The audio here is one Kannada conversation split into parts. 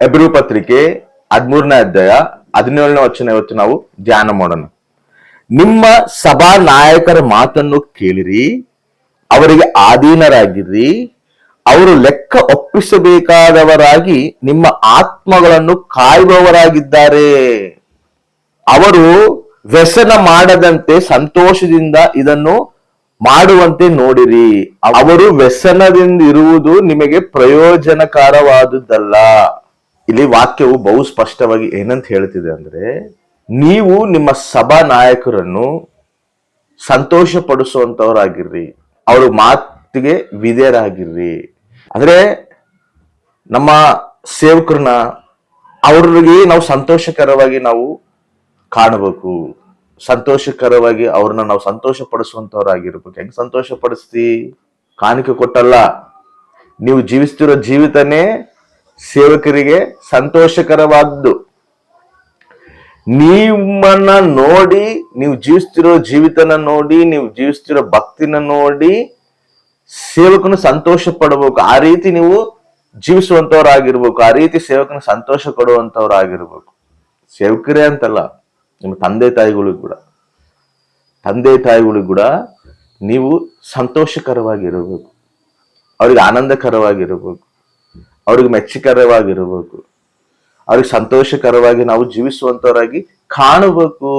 ಎಬ್ರು ಪತ್ರಿಕೆ ಹದಿಮೂರನೇ ಅಧ್ಯಾಯ ಹದಿನೇಳನೇ ವಚನ ಇವತ್ತು ನಾವು ಧ್ಯಾನ ಮಾಡೋಣ. ನಿಮ್ಮ ಸಭಾ ನಾಯಕರ ಮಾತನ್ನು ಕೇಳಿರಿ, ಅವರಿಗೆ ಆಧೀನರಾಗಿರಿ, ಅವರು ಲೆಕ್ಕ ಒಪ್ಪಿಸಬೇಕಾದವರಾಗಿ ನಿಮ್ಮ ಆತ್ಮಗಳನ್ನು ಕಾಯುವವರಾಗಿದ್ದಾರೆ. ಅವರು ವ್ಯಸನ ಮಾಡದಂತೆ ಸಂತೋಷದಿಂದ ಇದನ್ನು ಮಾಡುವಂತೆ ನೋಡಿರಿ. ಅವರು ವ್ಯಸನದಿಂದ ಇರುವುದು ನಿಮಗೆ ಪ್ರಯೋಜನಕರವಾದುದಲ್ಲ. ಇಲ್ಲಿ ವಾಕ್ಯವು ಬಹು ಸ್ಪಷ್ಟವಾಗಿ ಏನಂತ ಹೇಳ್ತಿದೆ ಅಂದ್ರೆ, ನೀವು ನಿಮ್ಮ ಸಭಾ ನಾಯಕರನ್ನು ಸಂತೋಷ ಪಡಿಸುವಂತವರಾಗಿರ್ರಿ ಅವ್ರ ಮಾತಿಗೆ ವಿಧೇಯರಾಗಿರ್ರಿ. ಅಂದ್ರೆ, ನಮ್ಮ ಸೇವಕರನ್ನ ಅವ್ರಿಗೆ ನಾವು ಸಂತೋಷಕರವಾಗಿ ನಾವು ಕಾಣಬೇಕು. ಸಂತೋಷಕರವಾಗಿ ಅವ್ರನ್ನ ನಾವು ಸಂತೋಷ ಪಡಿಸುವಂತವ್ರಾಗಿರ್ಬೇಕು ಹೆಂಗ್ ಸಂತೋಷ ಪಡಿಸ್ತಿ ಕಾಣಿಕೆ ಕೊಟ್ಟಲ್ಲ. ನೀವು ಜೀವಿಸ್ತಿರೋ ಜೀವಿತನೇ ಸೇವಕರಿಗೆ ಸಂತೋಷಕರವಾದ್ದು. ನಿಮ್ಮನ್ನ ನೋಡಿ, ನೀವು ಜೀವಿಸ್ತಿರೋ ಜೀವಿತನ ನೋಡಿ, ನೀವು ಜೀವಿಸ್ತಿರೋ ಭಕ್ತಿನ ನೋಡಿ ಸೇವಕನು ಸಂತೋಷ ಪಡಬೇಕು. ಆ ರೀತಿ ನೀವು ಜೀವಿಸುವಂತವರಾಗಿರ್ಬೇಕು. ಆ ರೀತಿ ಸೇವಕನ ಸಂತೋಷ ಕೊಡುವಂತವರಾಗಿರ್ಬೇಕು. ಸೇವಕರೇ ಅಂತಲ್ಲ, ನಿಮ್ಮ ತಂದೆ ತಾಯಿಗಳಿಗೂ ಕೂಡ. ತಂದೆ ತಾಯಿಗಳಿಗೂ ಕೂಡ ನೀವು ಸಂತೋಷಕರವಾಗಿರಬೇಕು. ಅವ್ರಿಗೆ ಆನಂದಕರವಾಗಿರಬೇಕು. ಅವ್ರಿಗೆ ಮೆಚ್ಚಿಕರವಾಗಿರಬೇಕು. ಅವ್ರಿಗೆ ಸಂತೋಷಕರವಾಗಿ ನಾವು ಜೀವಿಸುವಂತವರಾಗಿ ಕಾಣಬೇಕು.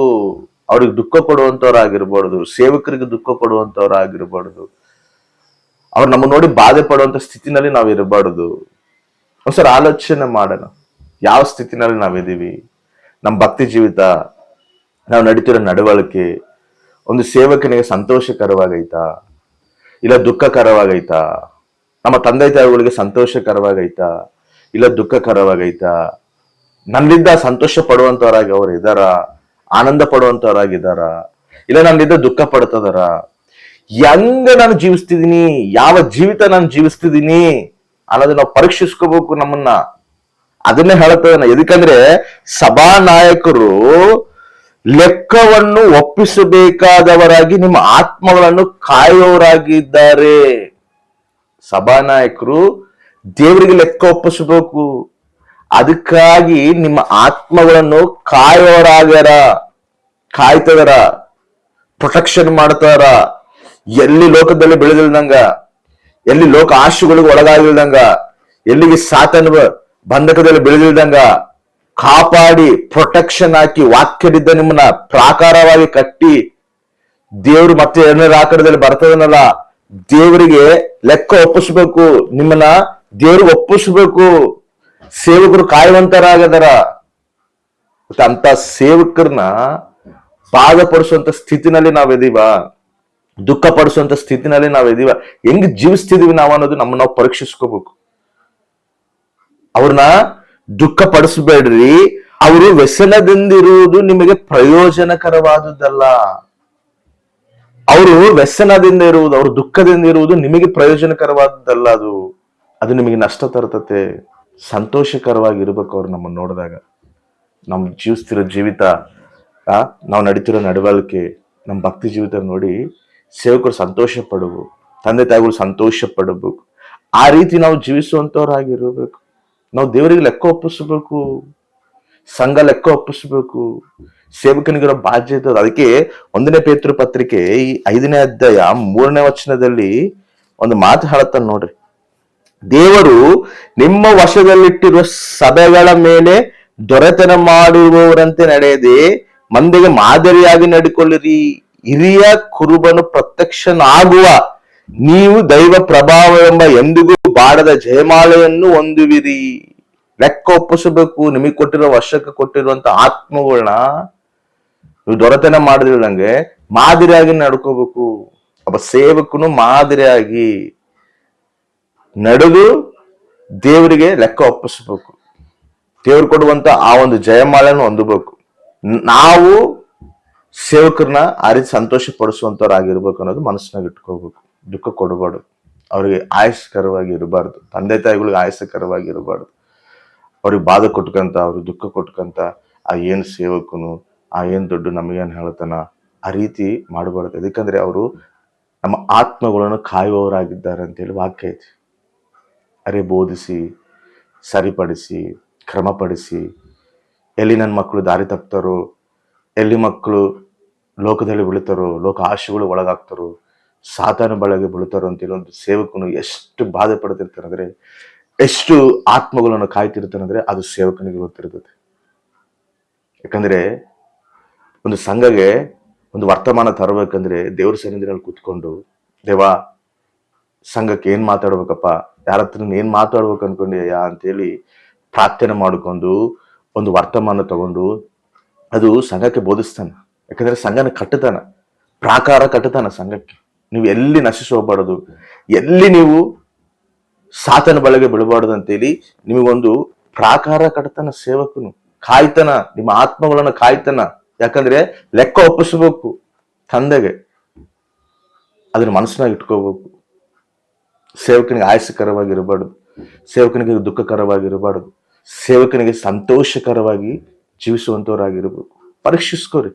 ಅವ್ರಿಗೆ ದುಃಖ ಕೊಡುವಂತವ್ರಾಗಿರ್ಬಾರ್ದು ಸೇವಕರಿಗೆ ದುಃಖ ಕೊಡುವಂತವ್ರಾಗಿರ್ಬಾರ್ದು ಅವ್ರು ನಮ್ಮ ನೋಡಿ ಬಾಧೆ ಪಡುವಂತ ಸ್ಥಿತಿನಲ್ಲಿ ನಾವು ಇರಬಾರ್ದು. ಒಂದ್ಸಲ ಆಲೋಚನೆ ಮಾಡೋಣ. ಯಾವ ಸ್ಥಿತಿನಲ್ಲಿ ನಾವಿದ್ದೀವಿ ನಮ್ಮ ಭಕ್ತಿ ಜೀವಿತ, ನಾವು ನಡೀತಿರೋ ನಡವಳಿಕೆ ಒಂದು ಸೇವಕನಿಗೆ ಸಂತೋಷಕರವಾಗೈತಾ? ಇಲ್ಲ ದುಃಖಕರವಾಗೈತಾ? ನಮ್ಮ ತಂದೆ ತಾಯಿಗಳಿಗೆ ಸಂತೋಷಕರವಾಗೈತಾ, ಇಲ್ಲ ದುಃಖಕರವಾಗೈತಾ ನನ್ನಿಂದ ಸಂತೋಷ ಪಡುವಂತವರಾಗಿ ಅವ್ರು ಇದಾರ, ಆನಂದ ಪಡುವಂತವರಾಗಿದ್ದಾರ ಇಲ್ಲ ನನ್ನಿಂದ ದುಃಖ ಪಡ್ತದಾರ, ಹೆಂಗ ನಾನು ಜೀವಿಸ್ತಿದ್ದೀನಿ ಯಾವ ಜೀವಿತ ನಾನು ಜೀವಿಸ್ತಿದ್ದೀನಿ ಅನ್ನೋದು ನಾವು ಪರೀಕ್ಷಿಸ್ಕೋಬೇಕು ನಮ್ಮನ್ನ. ಅದನ್ನೇ ಹೇಳುತ್ತದೆ ಎದಕ್ಕಂದ್ರೆ ಸಭಾ ನಾಯಕರು ಲೆಕ್ಕವನ್ನು ಒಪ್ಪಿಸಬೇಕಾದವರಾಗಿ ನಿಮ್ಮ ಆತ್ಮಗಳನ್ನು ಕಾಯುವವರಾಗಿದ್ದಾರೆ ಸಭಾನಾಯಕರು ದೇವರಿಗೆ ಲೆಕ್ಕ ಒಪ್ಪಿಸಬೇಕು. ಅದಕ್ಕಾಗಿ ನಿಮ್ಮ ಆತ್ಮಗಳನ್ನು ಕಾಯೋರಾಗ್ಯಾರ ಕಾಯ್ತದಾರ, ಪ್ರೊಟೆಕ್ಷನ್ ಮಾಡ್ತಾರ ಎಲ್ಲಿ ಲೋಕದಲ್ಲಿ ಬೆಳೆದಿಲ್ದಂಗ, ಎಲ್ಲಿ ಲೋಕ ಆಶುಗಳಿಗೆ ಒಳಗಾಗಿಲ್ದಂಗ, ಎಲ್ಲಿಗೆ ಸಾತನ ಬಂಧಕದಲ್ಲಿ ಬೆಳೆದಿಲ್ದಂಗ, ಕಾಪಾಡಿ ಪ್ರೊಟೆಕ್ಷನ್ ಹಾಕಿ ವಾಕ್ಯದಿಂದ ನಿಮ್ಮನ್ನ ಪ್ರಾಕಾರವಾಗಿ ಕಟ್ಟಿ ದೇವ್ರು ಮತ್ತೆ ಎರಡನೇ ರಾಕಡದಲ್ಲಿ ಬರ್ತದನಲ್ಲ ದೇವರಿಗೆ ಲೆಕ್ಕ ಒಪ್ಪಿಸ್ಬೇಕು, ನಿಮ್ಮನ್ನ ದೇವ್ರಿಗೆ ಒಪ್ಪಿಸ್ಬೇಕು, ಸೇವಕರು ಕಾಯುವಂತರಾಗದಾರ ಅಂತ ಸೇವಕರನ್ನ ಬಾಧಪಡಿಸುವಂತ ಸ್ಥಿತಿನಲ್ಲಿ ನಾವೆದೀವ ದುಃಖ ಪಡಿಸುವಂತ ಸ್ಥಿತಿನಲ್ಲಿ ನಾವೆದೀವ. ಹೆಂಗ್ ಜೀವಿಸ್ತಿದೀವಿ ನಾವು ಅನ್ನೋದು ನಮ್ಮ ನಾವು ಪರೀಕ್ಷಿಸ್ಕೋಬೇಕು. ಅವ್ರನ್ನ ದುಃಖ ಪಡಿಸಬೇಡ್ರಿ ಅವರು ವ್ಯಸನದಿಂದಿರುವುದು ನಿಮಗೆ ಪ್ರಯೋಜನಕರವಾದುದಲ್ಲ ಅವರು ವ್ಯಸನದಿಂದ ಇರುವುದು, ಅವರು ದುಃಖದಿಂದ ಇರುವುದು ನಿಮಗೆ ಪ್ರಯೋಜನಕರವಾದದ್ದಲ್ಲ ಅದು. ಅದು ನಿಮಗೆ ನಷ್ಟ ತರ್ತತೆ ಸಂತೋಷಕರವಾಗಿ ಇರಬೇಕು ಅವ್ರು ನಮ್ಮನ್ನು ನೋಡಿದಾಗ. ನಮ್ಮ ಜೀವಿಸ್ತಿರೋ ಜೀವಿತ, ಆ, ನಾವು ನಡೀತಿರೋ ನಡವಳಿಕೆ, ನಮ್ಮ ಭಕ್ತಿ ಜೀವಿತ ನೋಡಿ ಸೇವಕರು ಸಂತೋಷ ಪಡಬೇಕು ತಂದೆ ತಾಯಿಗಳು ಸಂತೋಷ ಪಡಬೇಕು ಆ ರೀತಿ ನಾವು ಜೀವಿಸುವಂತವರಾಗಿರಬೇಕು. ನಾವು ದೇವರಿಗೆ ಲೆಕ್ಕ ಒಪ್ಪಿಸ್ಬೇಕು. ಸಂಘ ಲೆಕ್ಕ ಒಪ್ಪಿಸ್ಬೇಕು. ಸೇವಕನಿಗಿರೋ ಬಾಧ್ಯತೆ ಅದು. ಅದಕ್ಕೆ ಒಂದನೇ ಪೇತೃ ಪತ್ರಿಕೆ ಈ ಐದನೇ ಅಧ್ಯಾಯ ಮೂರನೇ ವಚನದಲ್ಲಿ ಒಂದು ಮಾತು ಹೇಳತ್ತ ನೋಡ್ರಿ. ದೇವರು ನಿಮ್ಮ ವಶದಲ್ಲಿಟ್ಟಿರುವ ಸಭೆಗಳ ಮೇಲೆ ದೊರೆತನ ಮಾಡುವವರಂತೆ ನಡೆಯದೆ ಮಂದಿಗೆ ಮಾದರಿಯಾಗಿ ನಡಿಕೊಳ್ಳಿರಿ. ಹಿರಿಯ ಕುರುಬನು ಪ್ರತ್ಯಕ್ಷನಾಗುವ ನೀವು ದೈವ ಪ್ರಭಾವ ಎಂಬ ಎಂದಿಗೂ ಬಾಡದ ಜಯಮಾಲೆಯನ್ನು ಹೊಂದುವಿರಿ. ಲೆಕ್ಕ ಒಪ್ಪಿಸಬೇಕು. ನಿಮಗೆ ಕೊಟ್ಟಿರೋ ವರ್ಷಕ್ಕೆ ಕೊಟ್ಟಿರುವಂತ ಆತ್ಮಗಳನ್ನ ನೀವು ದೊರೆತನ ಮಾಡಿದಿಲ್ದಂಗೆ ಮಾದರಿಯಾಗಿ ನಡ್ಕೋಬೇಕು. ಒಬ್ಬ ಸೇವಕನು ಮಾದರಿಯಾಗಿ ನಡೆದು ದೇವರಿಗೆ ಲೆಕ್ಕ ಒಪ್ಪಿಸ್ಬೇಕು. ದೇವ್ರು ಕೊಡುವಂತ ಆ ಒಂದು ಜಯಮಾಲೆಯನ್ನು ಹೊಂದಬೇಕು. ನಾವು ಸೇವಕರನ್ನ ರೀತಿ ಸಂತೋಷ ಪಡಿಸುವಂತವ್ರಾಗಿರ್ಬೇಕು ಅನ್ನೋದು ಮನಸ್ಸಿನಾಗ ಇಟ್ಕೋಬೇಕು ದುಃಖ ಕೊಡಬಾರ್ದು. ಅವರಿಗೆ ಆಯಸ್ಕರವಾಗಿ ಇರಬಾರ್ದು. ತಂದೆ ತಾಯಿಗಳಿಗೆ ಆಯಸ್ಕರವಾಗಿ ಇರಬಾರ್ದು. ಅವ್ರಿಗೆ ಬಾಧೆ ಕೊಟ್ಕಂತ, ಅವ್ರಿಗೆ ದುಃಖ ಕೊಟ್ಕಂತ ಆ ಏನು ಸೇವಕನು ಆ ಏನು ದುಡ್ಡು ನಮಗೇನು ಹೇಳ್ತಾನ ಆ ರೀತಿ ಮಾಡಬಾರ್ದು. ಯಾಕಂದ್ರೆ ಅವರು ನಮ್ಮ ಆತ್ಮಗಳನ್ನು ಕಾಯುವವರಾಗಿದ್ದಾರೆ ಅಂತೇಳಿ ವಾಕ್ಯ ಐತಿ. ಅರೆ ಬೋಧಿಸಿ, ಸರಿಪಡಿಸಿ, ಕ್ರಮಪಡಿಸಿ. ಎಲ್ಲಿ ನನ್ನ ಮಕ್ಕಳು ದಾರಿ ತಪ್ತಾರೋ, ಎಲ್ಲಿ ಮಕ್ಕಳು ಲೋಕದಲ್ಲಿ ಬೀಳ್ತಾರೋ, ಲೋಕ ಆಶೆಗಳು ಒಳಗಾಗ್ತಾರೋ, ಸಾತಾನ ಬಳಗೆ ಬೀಳ್ತಾರೋ ಅಂತೇಳಿ ಒಂದು ಸೇವಕನು ಎಷ್ಟು ಬಾಧೆ ಪಡ್ತಿರ್ತಾನಂದ್ರೆ ಎಷ್ಟು ಆತ್ಮಗಳನ್ನು ಕಾಯ್ತಿರ್ತಾನಂದ್ರೆ ಅದು ಸೇವಕನಿಗೆ ಗೊತ್ತಿರ್ತದೆ. ಯಾಕಂದ್ರೆ ಒಂದು ಸಂಘಗೆ ಒಂದು ವರ್ತಮಾನ ತರಬೇಕಂದ್ರೆ ದೇವ್ರ ಸನ್ನಿಧಿನಲ್ಲಿ ಕೂತ್ಕೊಂಡು ದೇವ ಸಂಘಕ್ಕೆ ಏನ್ ಮಾತಾಡ್ಬೇಕಪ್ಪ? ಯಾರ ಹತ್ರ ಏನ್ ಮಾತಾಡ್ಬೇಕು ಅಯ್ಯ ಅಂತೇಳಿ ಪ್ರಾರ್ಥನೆ ಮಾಡಿಕೊಂಡು, ಒಂದು ವರ್ತಮಾನ ತಗೊಂಡು, ಅದು ಸಂಘಕ್ಕೆ ಬೋಧಿಸ್ತಾನ. ಯಾಕಂದ್ರೆ ಸಂಘನ ಕಟ್ಟತಾನ. ಪ್ರಾಕಾರ ಕಟ್ಟತಾನ ಸಂಘಕ್ಕೆ. ನೀವು ಎಲ್ಲಿ ನಶಿಸಿ ಎಲ್ಲಿ ನೀವು ಸಾತನ ಬಳಗೆ ಬಿಡಬಾರ್ದು ಅಂತೇಳಿ ನಿಮಗೊಂದು ಪ್ರಾಕಾರ ಕಟ್ಟತಾನ ಸೇವಕನು. ಕಾಯ್ತನ, ನಿಮ್ಮ ಆತ್ಮಗಳನ್ನ ಕಾಯ್ತಾನ. ಯಾಕಂದ್ರೆ ಲೆಕ್ಕ ಒಪ್ಪಿಸ್ಬೇಕು ತಂದೆಗೆ. ಅದನ್ನ ಮನಸ್ಸಿನಾಗ ಇಟ್ಕೋಬೇಕು. ಸೇವಕನಿಗೆ ಆಯಾಸಕರವಾಗಿರಬಾರ್ದು. ಸೇವಕನಿಗೆ ದುಃಖಕರವಾಗಿರಬಾರ್ದು. ಸೇವಕನಿಗೆ ಸಂತೋಷಕರವಾಗಿ ಜೀವಿಸುವಂತವರಾಗಿರ್ಬೇಕು. ಪರೀಕ್ಷಿಸ್ಕೋರಿ.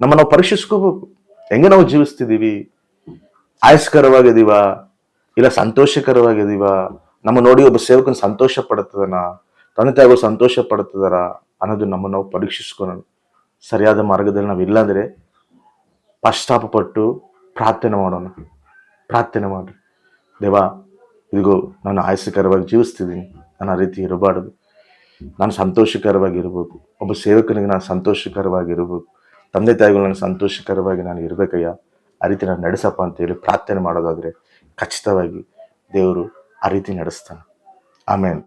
ನಮ್ಮ ನಾವು ಪರೀಕ್ಷಿಸ್ಕೋಬೇಕು. ಹೆಂಗೆ ನಾವು ಜೀವಿಸ್ತಿದ್ದೀವಿ ಆಯಸ್ಕರವಾಗಿದ್ದೀವ ಇಲ್ಲ ಸಂತೋಷಕರವಾಗಿದ್ದೀವ ನಮ್ಮ ನೋಡಿ ಒಬ್ಬ ಸೇವಕನ ಸಂತೋಷ ಪಡ್ತದನಾ ತಂದೆ ತಾಯಿಗಳು ಸಂತೋಷ ಪಡ್ತದರ ಅನ್ನೋದು ನಮ್ಮನ್ನು ನಾವು ಪರೀಕ್ಷಿಸ್ಕೊಳ್ಳೋಣ ಸರಿಯಾದ ಮಾರ್ಗದಲ್ಲಿ ನಾವು ಇಲ್ಲಾಂದರೆ ಪಶ್ಚಾತ್ತಾಪ ಪಟ್ಟು ಪ್ರಾರ್ಥನೆ ಮಾಡೋಣ. ಪ್ರಾರ್ಥನೆ ಮಾಡಿ ದೇವಾ, ಇದಿಗೋ, ನಾನು ಆಯಾಸಕರವಾಗಿ ಜೀವಿಸ್ತಿದ್ದೀನಿ. ನಾನು ಆ ರೀತಿ ಇರಬಾರ್ದು. ನಾನು ಸಂತೋಷಕರವಾಗಿ ಇರಬೇಕು. ಒಬ್ಬ ಸೇವಕನಿಗೆ ನಾನು ಸಂತೋಷಕರವಾಗಿ ಇರಬೇಕು. ತಂದೆ ತಾಯಿಗಳು ನನಗೆ ಸಂತೋಷಕರವಾಗಿ ನಾನು ಇರಬೇಕಯ್ಯ. ಆ ರೀತಿ ನಾನು ನಡೆಸಪ್ಪ ಅಂತೇಳಿ ಪ್ರಾರ್ಥನೆ ಮಾಡೋದಾದರೆ ಖಚಿತವಾಗಿ ದೇವರು ಆ ರೀತಿ ನಡೆಸ್ತಾನೆ. ಆಮೇಲೆ